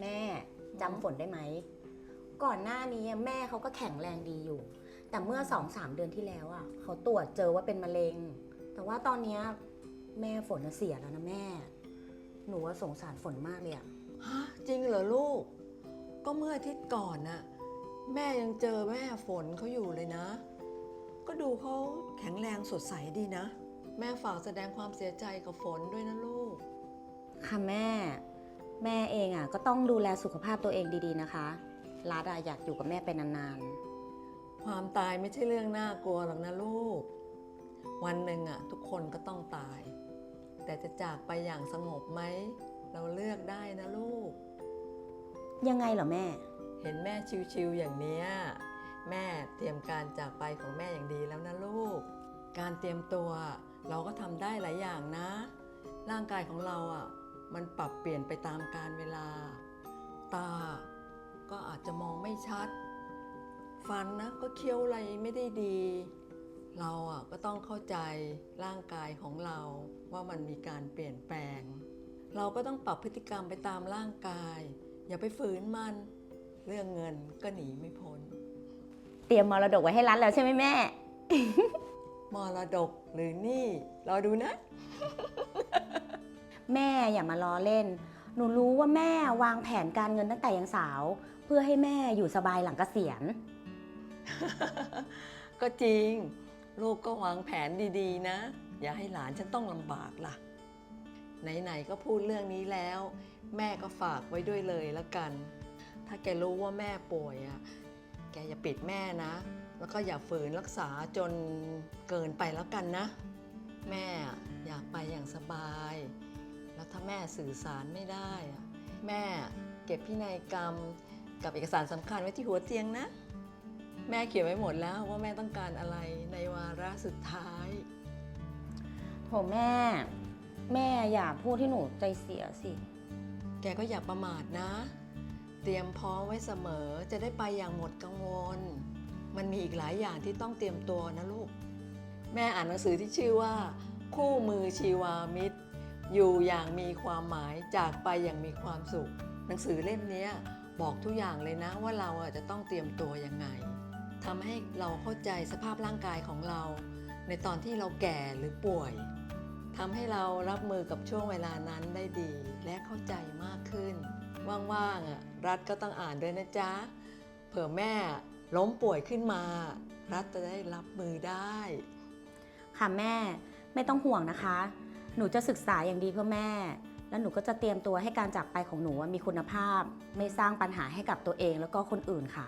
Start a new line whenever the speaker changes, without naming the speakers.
แม่จำฝนได้ไหม ก่อนหน้านี้แม่เขาก็แข็งแรงดีอยู่ แต่เมื่อสองสามเดือนที่แล้วอะเขาตรวจเจอว่าเป็นมะเร็ง แต่ว่าตอนเนี้ยแม่ฝนน่ะเสียแล้วนะแม่ หนูว่าสงสารฝนมากเลยอะ
ฮะจริงเหรอลูก ก็เมื่ออาทิตย์ก่อนน่ะแม่ยังเจอแม่ฝนเขาอยู่เลยนะ ก็ดูเขาแข็งแรงสดใสดีนะ แม่ฝากแสดงความเสียใจกับฝนด้วยนะลูก
ค่ะแม่ แม่เองอะก็ต้องดูแลสุขภาพตัวเองดีๆนะคะรัดอะอยากอยู่กับแม่ไปนาน
ความตายไม่ใช่เรื่องน่ากลัวหรอกนะลูก วันหนึ่งอะทุกคนก็ต้องตาย แต่จะจากไปอย่างสงบไหม เราเลือกได้นะลูก
ๆ ยังไงเหรอแม่
เห็นแม่ชิวๆอย่างเนี้ยแม่เตรียมการจากไปของแม่อย่างดีแล้วนะลูก การเตรียมตัวเราก็ทำได้หลายอย่างนะ ร่างกายของเราอะ มันปรับเปลี่ยนไปตามกาลเวลา ตาก็อาจจะมองไม่ชัด ฟันนะก็เคี้ยวอะไรไม่ได้ดี เราอะก็ต้องเข้าใจร่างกายของเราว่ามันมีการเปลี่ยนแปลง เราก็ต้องปรับพฤติกรรมไปตามร่างกาย อย่าไปฝืนมัน เรื่องเงินก็หนีไม่พ้น
เตรียมมรดกไว้ให้รัดแล้วใช่ไหมแม่
มรดกหรือหนี่รอดูนะ
แม่อย่ามาล้อเล่น หนูรู้ว่าแม่วางแผนการเงินตั้งแต่ยังสาว เพื่อให้แม่อยู่สบายหลังเกษียณ
ก็จริง ลูกก็วางแผนดีๆ นะ อย่าให้หลานฉันต้องลำบากล่ะ ไหนๆก็พูดเรื่องนี้แล้ว แม่ก็ฝากไว้ด้วยเลยแล้วกัน ถ้าแกรู้ว่าแม่ป่วยอะแกอย่าปิดแม่นะ แล้วก็อย่าฝืนรักษาจนเกินไปแล้วกันนะ แม่อยากไปอย่างสบาย ถ้าแม่สื่อสารไม่ได้อะแม่เก็บพินัยกรรม กับเอกสารสำคัญไว้ที่หัวเตียงนะ แม่เขียนไว้หมดแล้วว่าแม่ต้องการอะไรในวาระสุดท้าย
โถแม่ แม่อย่าพูดที่หนูใจเสียสิ
แกก็อย่าประมาทนะ เตรียมพร้อมไว้เสมอจะได้ไปอย่างหมดกังวล มันมีอีกหลายอย่างที่ต้องเตรียมตัวนะลูก แม่อ่านหนังสือที่ชื่อว่า คู่มือชีวามิตร อยู่อย่างมีความหมายจากไปอย่างมีความสุข หนังสือเล่มนี้บอกทุกอย่างเลยนะว่าเราจะต้องเตรียมตัวยังไงทำให้เราเข้าใจสภาพร่างกายของเรา ในตอนที่เราแก่หรือป่วยทำให้เรารับมือกับช่วงเวลานั้นได้ดีและเข้าใจมากขึ้น ว่างๆอะรัฐก็ต้องอ่านด้วยนะจ๊ะ เผื่อแม่ล้มป่วยขึ้นมา รัฐจะได้รับมือได้
ค่ะแม่ไม่ต้องห่วงนะคะ หนูจะศึกษาอย่างดีเพื่อแม่ แล้วหนูก็จะเตรียมตัวให้การจากไปของหนูมีคุณภาพ ไม่สร้างปัญหาให้กับตัวเองแล้วก็คนอื่นค่ะ